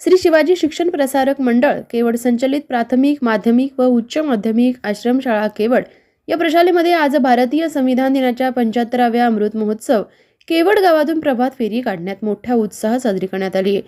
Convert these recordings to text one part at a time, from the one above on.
श्री शिवाजी शिक्षण प्रसारक मंडळ केवळ संचलित प्राथमिक माध्यमिक व उच्च माध्यमिक आश्रमशाळा केवळ. या प्रशालेमध्ये आज भारतीय संविधान दिनाच्या पंच्याहत्तराव्या अमृत महोत्सव केवड गावातून प्रभात फेरी काढण्यात मोठ्या उत्साह साजरी करण्यात आली.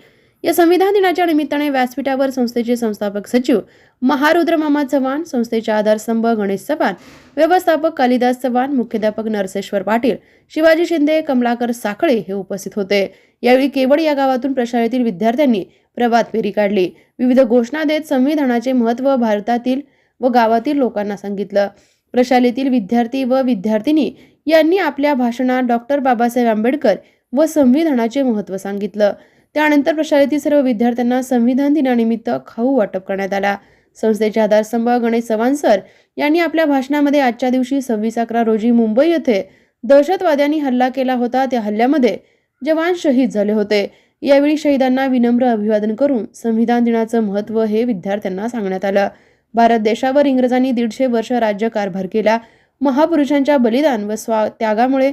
या संविधान दिनाच्या निमित्ताने व्यासपीठावर संस्थेचे संस्थापक सचिव महारुद्र मामा चव्हाण संस्थेचे आधारस्तंभ गणेश चव्हाण व्यवस्थापक कालिदास चव्हाण मुख्याध्यापक नरसेश्वर पाटील शिवाजी शिंदे कमलाकर साखळे हे उपस्थित होते. यावेळी केवळ या गावातून प्रशालेतील विद्यार्थ्यांनी प्रभात फेरी काढली. विविध घोषणा देत संविधानाचे महत्त्व भारतातील व गावातील लोकांना सांगितलं. प्रशालेतील विद्यार्थी व विद्यार्थिनी यांनी आपल्या भाषणात डॉक्टर बाबासाहेब आंबेडकर व संविधानाचे महत्त्व सांगितलं. त्यानंतर प्रशालेतील सर्व विद्यार्थ्यांना संविधान दिनानिमित्त खाऊ वाटप करण्यात आला. संस्थेचे आधारस्तंभ गणेश चव्हाण सर यांनी आपल्या भाषणामध्ये आजच्या दिवशी सव्वीस अकरा रोजी मुंबई येथे दहशतवाद्यांनी हल्ला केला होता. त्या हल्ल्यामध्ये जवान शहीद झाले होते. यावेळी शहीदांना विनम्र अभिवादन करून संविधान दिनाचं महत्त्व हे विद्यार्थ्यांना सांगण्यात आलं. भारत देशावर इंग्रजांनी दीडशे वर्ष राज्य कारभार केला. महापुरुषांच्या बलिदान व स्वा त्यागामुळे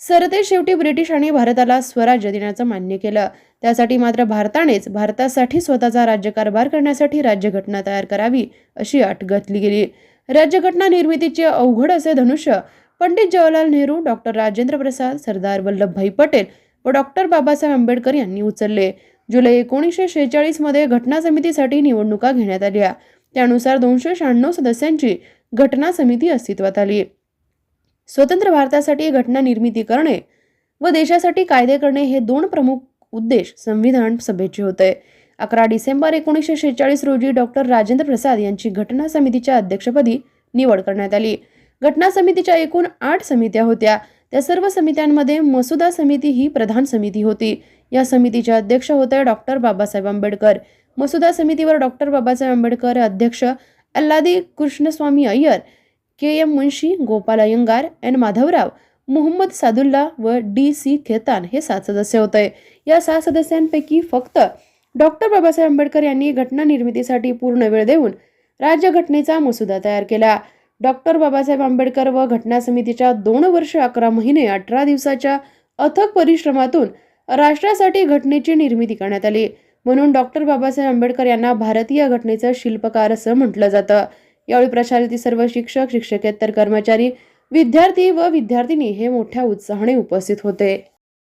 सरते शेवटी ब्रिटिशांनी भारताला स्वराज्य देण्याचं मान्य केलं. त्यासाठी मात्र भारतानेच भारतासाठी स्वतःचा राज्यकारभार करण्यासाठी राज्यघटना तयार करावी अशी अट घातली गेली. राज्यघटना निर्मितीचे अवघड असे धनुष्य पंडित जवाहरलाल नेहरू डॉक्टर राजेंद्र प्रसाद सरदार वल्लभभाई पटेल व डॉक्टर बाबासाहेब आंबेडकर यांनी उचलले. जुलै एकोणीसशे शेहेचाळीसमध्ये घटना समितीसाठी निवडणुका घेण्यात आल्या. त्यानुसार दोनशे शहाण्णव सदस्यांची घटना समिती अस्तित्वात आली. स्वतंत्र भारतासाठी घटना निर्मिती करणे व देशासाठी कायदे करणे हे दोन प्रमुख उद्देश संविधान सभेचे होते. अकरा डिसेंबर एकोणीसशे शेहेचाळीस रोजी डॉक्टर राजेंद्र प्रसाद यांची घटना समितीच्या अध्यक्षपदी निवड करण्यात आली. घटना समितीच्या एकूण आठ समित्या होत्या. त्या सर्व समित्यांमध्ये मसुदा समिती ही प्रधान समिती होती. या समितीच्या अध्यक्ष होते डॉक्टर बाबासाहेब आंबेडकर. मसुदा समितीवर डॉक्टर बाबासाहेब आंबेडकर अध्यक्ष Alladi Krishnaswami Iyer K. M. Munshi Gopal Ayyangar N. Madhavrao Mohammad Saadulla व डी. सी. खेतान हे सात सदस्य होते. या सहा सदस्यांपैकी फक्त डॉक्टर बाबासाहेब आंबेडकर यांनी घटना निर्मितीसाठी पूर्ण वेळ देऊन राज्यघटनेचा मसुदा तयार केला. डॉक्टर बाबासाहेब आंबेडकर व घटना समितीच्या दोन वर्ष अकरा महिने अठरा दिवसाच्या अथक परिश्रमातून राष्ट्रासाठी घटनेची निर्मिती करण्यात आली. म्हणून डॉक्टर बाबासाहेब आंबेडकर यांना भारतीय घटनेचं शिल्पकार असं म्हटलं जातं. यावेळी प्रशालेतील सर्व शिक्षक शिक्षकेतर कर्मचारी विद्यार्थी व विद्यार्थिनी हे मोठ्या उत्साहाने उपस्थित होते.